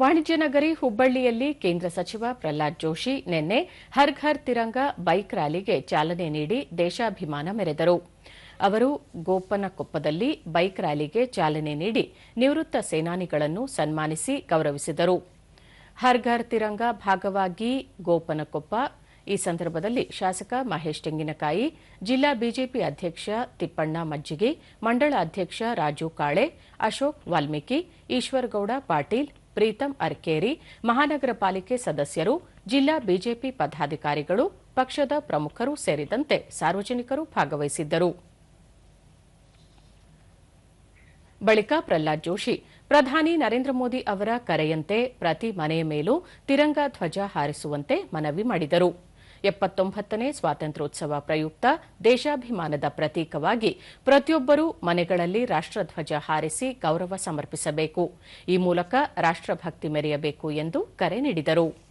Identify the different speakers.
Speaker 1: ವಾಣಿಜ್ಯ ನಗರಿ ಹುಬ್ಬಳ್ಳಿಯಲ್ಲಿ ಕೇಂದ್ರ ಸಚಿವ ಪ್ರಹ್ಲಾದ್ ಜೋಶಿ ನಿನ್ನೆ ಹರ್ ಘರ್ ತಿರಂಗ ಬೈಕ್ ರ್ಯಾಲಿಗೆ ಚಾಲನೆ ನೀಡಿ ದೇಶಾಭಿಮಾನ ಮೆರೆದರು. ಅವರು ಗೋಪನಕೊಪ್ಪದಲ್ಲಿ ಬೈಕ್ ರ್ಯಾಲಿಗೆ ಚಾಲನೆ ನೀಡಿ ನಿವೃತ್ತ ಸೇನಾನಿಗಳನ್ನು ಸನ್ಮಾನಿಸಿ ಗೌರವಿಸಿದರು. ಹರ್ ಘರ್ ತಿರಂಗ ಭಾಗವಾಗಿ ಗೋಪನಕೊಪ್ಪ, ಈ ಸಂದರ್ಭದಲ್ಲಿ ಶಾಸಕ ಮಹೇಶ್ ತೆಂಗಿನಕಾಯಿ, ಜಿಲ್ಲಾ ಬಿಜೆಪಿ ಅಧ್ಯಕ್ಷ ತಿಪ್ಪಣ್ಣ ಮಜ್ಜಿಗೆ, ಮಂಡಳ ಅಧ್ಯಕ್ಷ ರಾಜು ಕಾಳೆ, ಅಶೋಕ್ ವಾಲ್ಮೀಕಿ, ಈಶ್ವರಗೌಡ ಪಾಟೀಲ್ ಪ್ರೀತಂ ಅರ್ಕೇರಿ, ಮಹಾನಗರ ಪಾಲಿಕೆ ಸದಸ್ಯರು, ಜಿಲ್ಲಾ ಬಿಜೆಪಿ ಪದಾಧಿಕಾರಿಗಳು, ಪಕ್ಷದ ಪ್ರಮುಖರು ಸೇರಿದಂತೆ ಸಾರ್ವಜನಿಕರು ಭಾಗವಹಿಸಿದ್ದರು. ಬಳಿಕ ಪ್ರಹ್ಲಾದ್ ಜೋಶಿ, ಪ್ರಧಾನಿ ನರೇಂದ್ರ ಮೋದಿ ಅವರ ಕರೆಯಂತೆ ಪ್ರತಿ ಮನೆಯ ಮೇಲೂ ತಿರಂಗ ಧ್ವಜ ಹಾರಿಸುವಂತೆ ಮನವಿ ಮಾಡಿದರು. ಎಪ್ಪತ್ತೊಂಬತ್ತನೇ ಸ್ವಾತಂತ್ರ್ಯೋತ್ಸವ ಪ್ರಯುಕ್ತ ದೇಶಾಭಿಮಾನದ ಪ್ರತೀಕವಾಗಿ ಪ್ರತಿಯೊಬ್ಬರೂ ಮನೆಗಳಲ್ಲಿ ರಾಷ್ಟ್ರಧ್ವಜ ಹಾರಿಸಿ ಗೌರವ ಸಮರ್ಪಿಸಬೇಕು. ಈ ಮೂಲಕ ರಾಷ್ಟ್ರಭಕ್ತಿ ಮೆರೆಯಬೇಕು ಎಂದು ಕರೆ ನೀಡಿದರು.